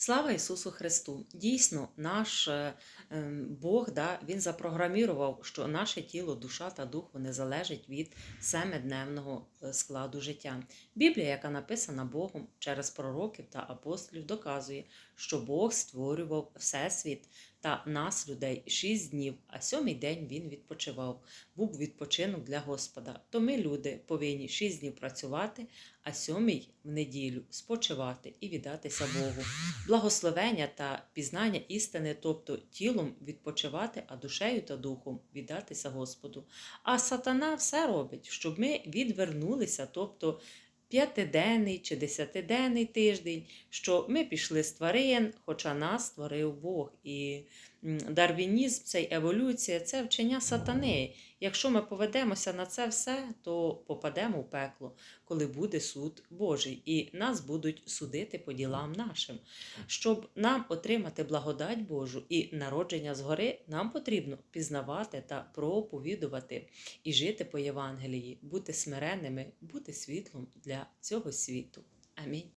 Слава Ісусу Христу! Дійсно, наш е, ем, Бог да, Він запрограмірував, що наше тіло, душа та дух вони залежать від семидневного е, складу життя. Біблія, яка написана Богом через пророків та апостолів, доказує, що Бог створював Всесвіт та нас, людей, шість днів, а сьомий день він відпочивав. Був відпочинок для Господа. То ми, люди, повинні шість днів працювати, а сьомий в неділю спочивати і віддатися Богу. Благословення та пізнання істини, тобто тілом відпочивати, а душею та духом віддатися Господу. А сатана все робить, щоб ми відвернулися, тобто п'ятиденний чи десятиденний тиждень, що ми пішли з тварин, хоча нас створив Бог. І дарвінізм, цей еволюція це вчення сатани. Якщо ми поведемося на це все, то попадемо в пекло, коли буде суд Божий, і нас будуть судити по ділам нашим. Щоб нам отримати благодать Божу і народження згори, нам потрібно пізнавати та проповідувати і жити по Євангелії, бути смиренними, бути світлом для цього світу. Амінь.